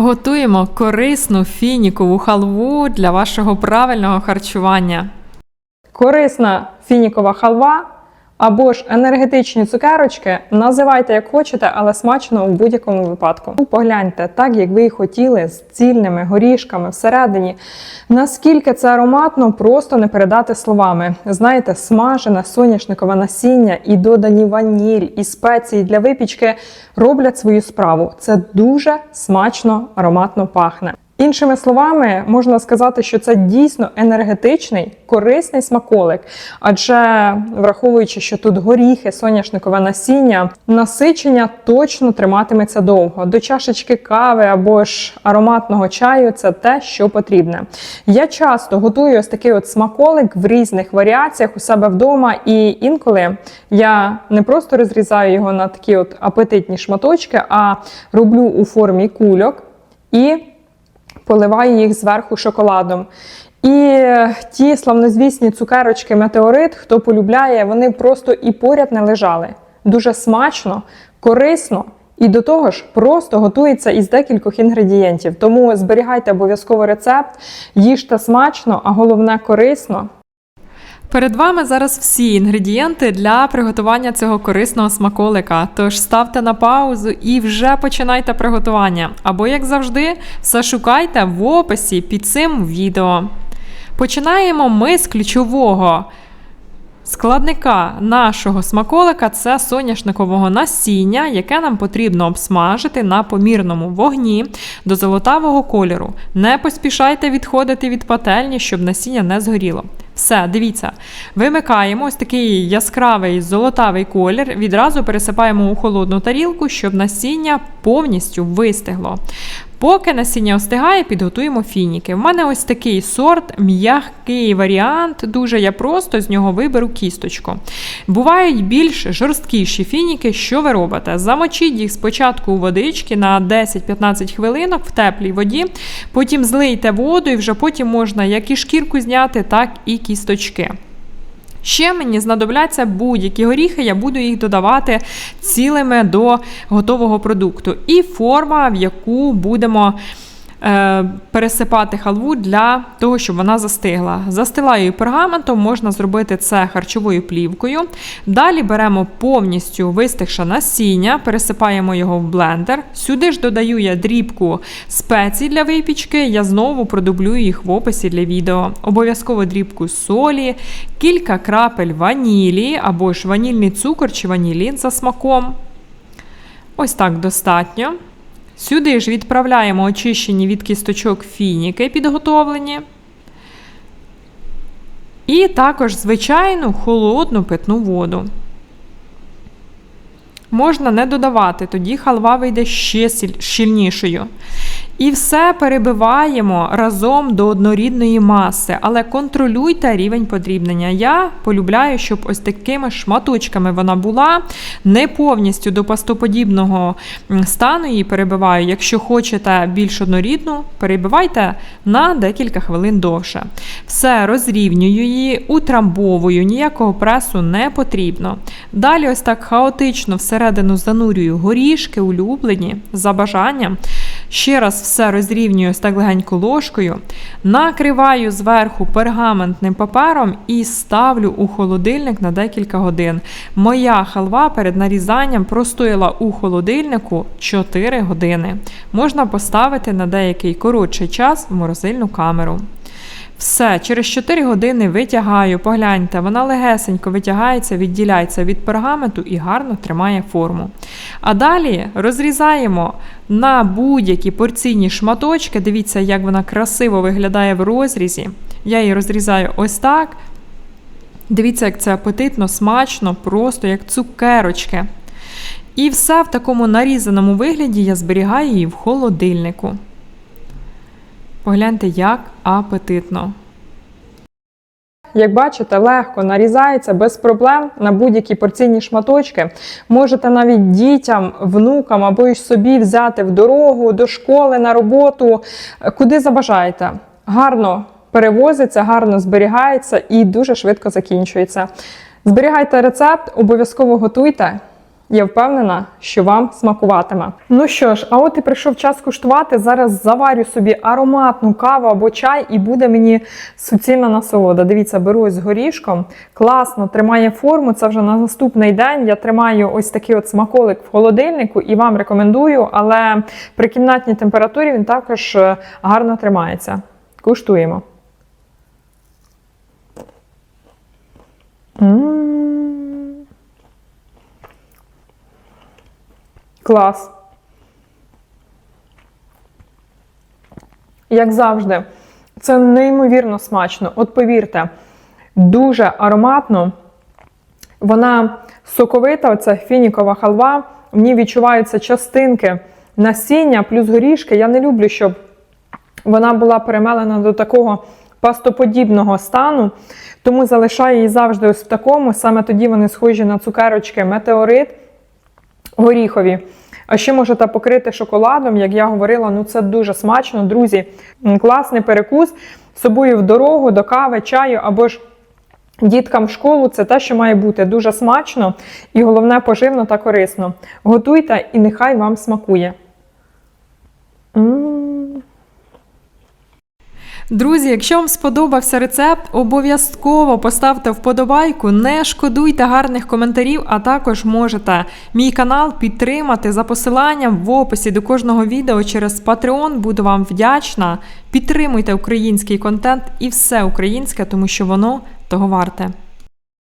Готуємо корисну фінікову халву для вашого правильного харчування. Корисна фінікова халва або ж енергетичні цукерочки. Називайте як хочете, але смачно у будь-якому випадку. Ну, Погляньте, так як ви хотіли, з цільними горішками всередині. Наскільки це ароматно, просто не передати словами. Знаєте, смажене соняшникове насіння і додані ваніль і спеції для випічки роблять свою справу. Це дуже смачно, ароматно пахне. Іншими словами, можна сказати, що це дійсно енергетичний, корисний смаколик, адже враховуючи, що тут горіхи, соняшникове насіння, насичення точно триматиметься довго. До чашечки кави або ж ароматного чаю це те, що потрібне. Я часто готую ось такий от смаколик в різних варіаціях у себе вдома, і інколи я не просто розрізаю його на такі от апетитні шматочки, а роблю у формі кульок і поливаю їх зверху шоколадом. І ті славнозвісні цукерочки Метеорит, хто полюбляє, вони просто і поряд не лежали. Дуже смачно, корисно. І до того ж, просто готується із декількох інгредієнтів. Тому зберігайте обов'язково рецепт, їжте смачно, а головне корисно. Перед вами зараз всі інгредієнти для приготування цього корисного смаколика. Тож ставте на паузу і вже починайте приготування. Або, як завжди, все шукайте в описі під цим відео. Починаємо ми з ключового. Складника нашого смаколика це соняшникового насіння, яке нам потрібно обсмажити на помірному вогні до золотавого кольору. Не поспішайте відходити від пательні, щоб насіння не згоріло. Все, дивіться, вимикаємо ось такий яскравий золотавий колір, відразу пересипаємо у холодну тарілку, щоб насіння повністю вистигло. Поки насіння остигає, підготуємо фініки. В мене ось такий сорт, м'який варіант. Дуже я просто з нього виберу кісточку. Бувають більш жорсткіші фініки. Що ви робите? Замочіть їх спочатку у водички на 10-15 хвилинок в теплій воді, потім злийте воду, і вже потім можна як і шкірку зняти, так і кісточки. Ще мені знадобляться будь-які горіхи, я буду їх додавати цілими до готового продукту. І форма, в яку будемо пересипати халву для того, щоб вона застигла. Застилаю її пергаментом, можна зробити це харчовою плівкою. Далі беремо повністю вистигше насіння, пересипаємо його в блендер. Сюди ж додаю я дрібку спецій для випічки, я знову продублюю їх в описі для відео. Обов'язково дрібку солі, кілька крапель ванілі або ж ванільний цукор чи ванілін за смаком. Ось так достатньо. Сюди ж відправляємо очищені від кісточок фініки, підготовлені. І також звичайну холодну питну воду. Можна не додавати, тоді халва вийде ще щільнішою. І все перебиваємо разом до однорідної маси, але контролюйте рівень подрібнення. Я полюбляю, щоб ось такими шматочками вона була, не повністю до пастоподібного стану її перебиваю. Якщо хочете більш однорідну, перебивайте на декілька хвилин довше. Все розрівнюю її, утрамбовую, ніякого пресу не потрібно. Далі, ось так хаотично всередину занурюю горішки, улюблені за бажанням. Ще раз все розрівнюю ось так легенько ложкою, накриваю зверху пергаментним папером і ставлю у холодильник на декілька годин. Моя халва перед нарізанням простояла у холодильнику 4 години. Можна поставити на деякий коротший час в морозильну камеру. Все, через 4 години витягаю, погляньте, вона легесенько витягається, відділяється від пергаменту і гарно тримає форму. А далі розрізаємо на будь-які порційні шматочки. Дивіться, як вона красиво виглядає в розрізі. Я її розрізаю ось так. Дивіться, як це апетитно, смачно, просто як цукерочки. І все в такому нарізаному вигляді я зберігаю її в холодильнику. Погляньте, як апетитно. Як бачите, легко нарізається без проблем на будь-які порційні шматочки. Можете навіть дітям, внукам або й собі взяти в дорогу, до школи, на роботу, куди забажаєте. Гарно перевозиться, гарно зберігається і дуже швидко закінчується. Зберігайте рецепт, обов'язково готуйте. Я впевнена, що вам смакуватиме. Ну що ж, а от і прийшов час куштувати. Зараз заварю собі ароматну каву або чай, і буде мені суцільна насолода. Дивіться, беру ось з горішком. Класно тримає форму. Це вже на наступний день. Я тримаю ось такий от смаколик в холодильнику і вам рекомендую, але при кімнатній температурі він також е, гарно тримається. Куштуємо. М. Клас. Як завжди, це неймовірно смачно. От повірте, дуже ароматно. Вона соковита, оця фінікова халва. В ній відчуваються частинки насіння плюс горішки. Я не люблю, щоб вона була перемелена до такого пастоподібного стану, тому залишаю її завжди ось в такому. Саме тоді вони схожі на цукерочки метеорит горіхові. А ще можете покрити шоколадом, як я говорила, ну це дуже смачно, друзі. Класний перекус з собою в дорогу до кави, чаю або ж діткам в школу. Це те, що має бути дуже смачно і головне поживно та корисно. Готуйте і нехай вам смакує. М. Друзі, якщо вам сподобався рецепт, обов'язково поставте вподобайку, не шкодуйте гарних коментарів, а також можете мій канал підтримати за посиланням в описі до кожного відео через Patreon. Буду вам вдячна. Підтримуйте український контент і все українське, тому що воно того варте.